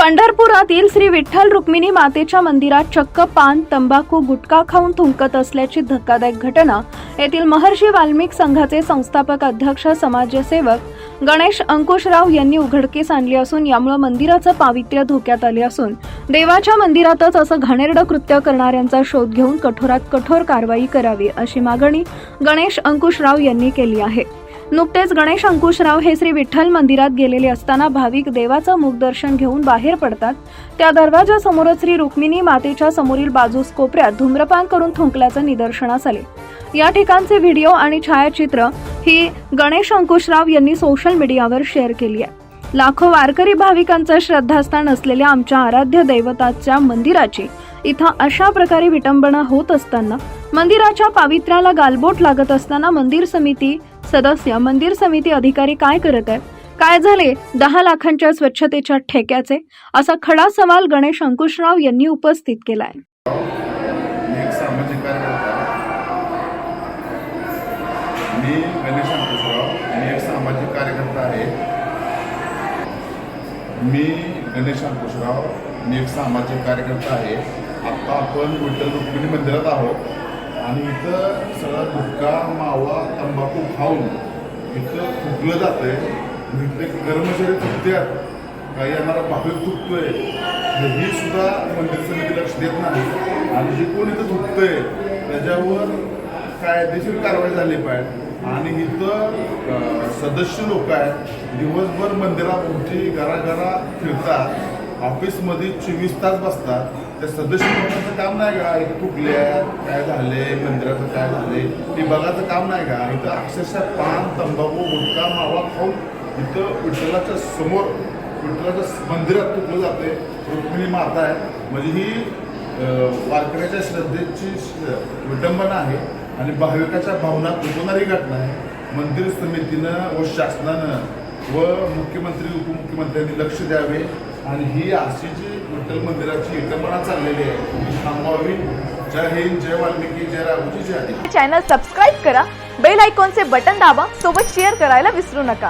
पंढरपुरातील श्री विठ्ठल रुक्मिणी मातेच्या मंदिरात चक्क पान तंबाखू गुटखा खाऊन थुंकत असल्याची धक्कादायक घटना येथील महर्षी वाल्मिक संघाचे संस्थापक अध्यक्ष समाजसेवक गणेश अंकुशराव यांनी उघडकीस आणली असून यामुळे मंदिराचं पावित्र्य धोक्यात आले असून देवाच्या मंदिरातच असं घाणेरडं कृत्य करणाऱ्यांचा शोध घेऊन कठोरात कठोर कारवाई करावी अशी मागणी गणेश अंकुशराव यांनी केली आहे. नुकतेच गणेश अंकुशराव हे श्री विठ्ठल मंदिरात गेलेले असताना भाविक देवाचं मुखदर्शन घेऊन बाहेर पडतात. त्या दरवाजासमोरच श्री रुक्मिणी मातेच्या समोरील बाजूस कोपऱ्यात धूम्रपान करून थुंकल्याचं निदर्शनास आले. या ठिकाणचे व्हिडिओ आणि छायाचित्र ही गणेश अंकुशराव यांनी सोशल मीडियावर शेअर केली आहे. लाखो वारकरी भाविकांचं श्रद्धास्थान असलेल्या आमच्या आराध्य दैवताच्या मंदिराची इथं अशा प्रकारे विटंबना होत असताना मंदिराच्या पावित्र्याला गालबोट लागत असताना मंदिर समिती सदस्य मंदिर समिती अधिकारी काय करत आहेत? काय झाले? दहा लाखांच्या स्वच्छतेच्या ठेक्याचे? असा खडा सवाल गणेश अंकुशराव यांनी उपस्थित केलाय. मी गणेश अंकुशराव. मी एक सामाजिक कार्यकर्ता आहे. मी गणेश अंकुशराव. मी एक सामाजिक कार्यकर्ता आहे. आत्ता आपण विठ्ठल रुक्मिणी मंदिरात आहोत. आणि इथं सगळा गुटखा मावा तंबाखू खाऊन इथं फुगलं जात आहे इथले कर्मचारी थुकत्यात काही आम्हाला भाविक थुकतोय हे सुद्धा मंदिर समिती लक्ष देत नाही. आणि जे कोण इथं थुकतंय त्याच्यावर कायदेशीर कारवाई झाली पाहिजे. आणि इथं सदस्य लोक आहेत. दिवसभर मंदिराभोवती घराघरा फिरतात. ऑफिसमध्ये चोवीस तास बसतात. त्या सदस्य लोकांचं काम नाही का? इथं थुकल्या काय झाले मंदिराचं काय झाले ते बघायचं काम नाही का? इथं अक्षरशः पान तंबाखू गुटखा मावा खाऊन इथं विठ्ठलाच्या समोर विठ्ठलाच्या मंदिरात तुटलं जाते रुक्मिणी माता आहे. म्हणजे ही वारकऱ्याच्या श्रद्धेची विडंबना आहे आणि भाविकाच्या भावना तुटवणारी घटना आहे. मंदिर समितीनं व शासनानं व मुख्यमंत्री उपमुख्यमंत्र्यांनी लक्ष द्यावे. आणि ही अशी जी विठ्ठल मंदिराची विडंबना चाललेली आहे. थांबवावी जय हिंद जय वाल्मिकी जय राघोजी जय चॅनल सबस्क्राईब करा. बेल आयकॉनचे बटन दाबा. सोबत शेअर करायला विसरू नका.